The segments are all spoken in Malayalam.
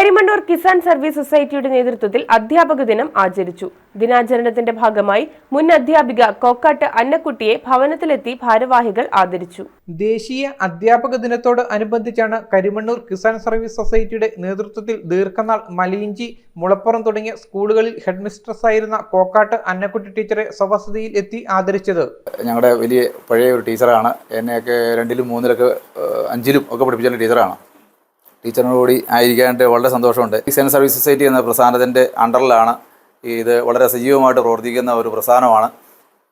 കരിമണ്ണൂർ കിസാൻ സർവീസ് സൊസൈറ്റിയുടെ നേതൃത്വത്തിൽ അധ്യാപക ദിനം ആചരിച്ചു. ദിനാചരണത്തിന്റെ ഭാഗമായി മുൻ അധ്യാപിക കോക്കാട്ട് അന്നക്കുട്ടിയെ ഭവനത്തിലെത്തി ഭാരവാഹികൾ ആദരിച്ചു. ദേശീയ അധ്യാപക ദിനത്തോട് അനുബന്ധിച്ചാണ് കരിമണ്ണൂർ കിസാൻ സർവീസ് സൊസൈറ്റിയുടെ നേതൃത്വത്തിൽ ദീർഘനാൾ മലയിഞ്ചി മുളപ്പുറം തുടങ്ങിയ സ്കൂളുകളിൽ ഹെഡ്മിസ്ട്രസ് ആയിരുന്ന കോക്കാട്ട് അന്നക്കുട്ടി ടീച്ചറെ സ്വവസതിയിൽ എത്തി ആദരിച്ചത്. ഞങ്ങളുടെ വലിയ പഴയ ഒരു ടീച്ചറാണ്. എന്നെയൊക്കെ രണ്ടിലും മൂന്നിലൊക്കെ അഞ്ചിലും ഒക്കെ പഠിപ്പിച്ച ടീച്ചറാണ്. ടീച്ചറിനോടുകൂടി ആയിരിക്കാനായിട്ട് വളരെ സന്തോഷമുണ്ട്. കിസാൻ സർവീസ് സൊസൈറ്റി എന്ന പ്രസ്ഥാനത്തിന്റെ അണ്ടറിലാണ് ഇത് വളരെ സജീവമായിട്ട് പ്രവർത്തിക്കുന്ന ഒരു പ്രസ്ഥാനമാണ്.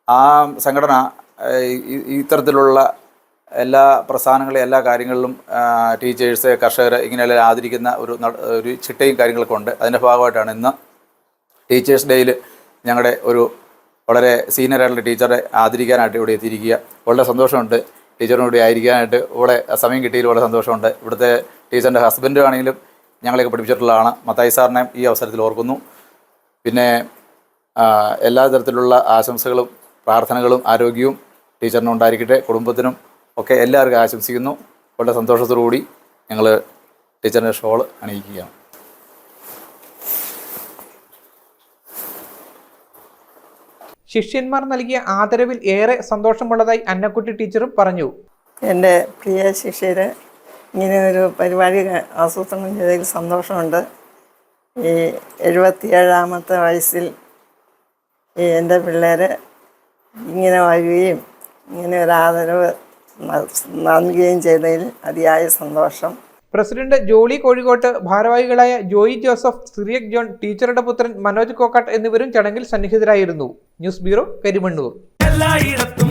ആ സംഘടന ഇത്തരത്തിലുള്ള എല്ലാ പ്രസ്ഥാനങ്ങളെ എല്ലാ കാര്യങ്ങളിലും ടീച്ചേഴ്സ് കർഷകർ ഇങ്ങനെയെല്ലാം ആദരിക്കുന്ന ഒരു ഒരു ചിട്ടയും കാര്യങ്ങളൊക്കെ ഉണ്ട്. അതിന്റെ ഭാഗമായിട്ടാണ് ഇന്ന് ടീച്ചേഴ്സ് ഡേയിൽ ഞങ്ങളുടെ ഒരു വളരെ സീനിയറായിട്ടുള്ള ടീച്ചറെ ആദരിക്കാനായിട്ട് ഇവിടെ എത്തിയിരിക്കുക. വളരെ സന്തോഷമുണ്ട്. ടീച്ചറിനോട് ആയിരിക്കാനായിട്ട് ഇവിടെ സമയം കിട്ടിയതിൽ വളരെ സന്തോഷമുണ്ട്. ഇവിടുത്തെ ടീച്ചറിന്റെ ഹസ്ബൻഡ് ആണെങ്കിലും ഞങ്ങളെയൊക്കെ പഠിപ്പിച്ചിട്ടുള്ളതാണ്. മത്തായി സാറിനെ ഈ അവസരത്തിൽ ഓർക്കുന്നു. പിന്നെ എല്ലാ തരത്തിലുള്ള ആശംസകളും പ്രാർത്ഥനകളും ആരോഗ്യവും ടീച്ചറിനും ഉണ്ടായിരിക്കട്ടെ കുടുംബത്തിനും ഒക്കെ എല്ലാവർക്കും ആശംസിക്കുന്നു. വളരെ സന്തോഷത്തോടുകൂടി ഞങ്ങൾ ടീച്ചറിന്റെ ഷോൾ അണിയിക്കുകയാണ്. ശിഷ്യന്മാർ നൽകിയ ആദരവിൽ ഏറെ സന്തോഷമുള്ളതായി അന്നക്കുട്ടി ടീച്ചറും പറഞ്ഞു. എന്റെ പ്രിയ ശിഷ്യർ ഇങ്ങനെ ഒരു പരിപാടി ആസൂത്രണം ചെയ്തതിൽ സന്തോഷമുണ്ട്. ഈ എഴുപത്തിയേഴാമത്തെ വയസ്സിൽ ഈ എന്റെ പിള്ളേർ ഇങ്ങനെ വരികയും ഇങ്ങനെ ഒരു ആദരവ് നൽകുകയും ചെയ്തതിൽ അതിയായ സന്തോഷം. പ്രസിഡന്റ് ജോളി കോഴിക്കോട്ട് ഭാരവാഹികളായ ജോയി ജോസഫ് സിറിയക് ജോൺ ടീച്ചറുടെ പുത്രൻ മനോജ് കോക്കാട്ട് എന്നിവരും ചടങ്ങിൽ സന്നിഹിതരായിരുന്നു. News bureau Karimannoor. എല്ലായിടത്തും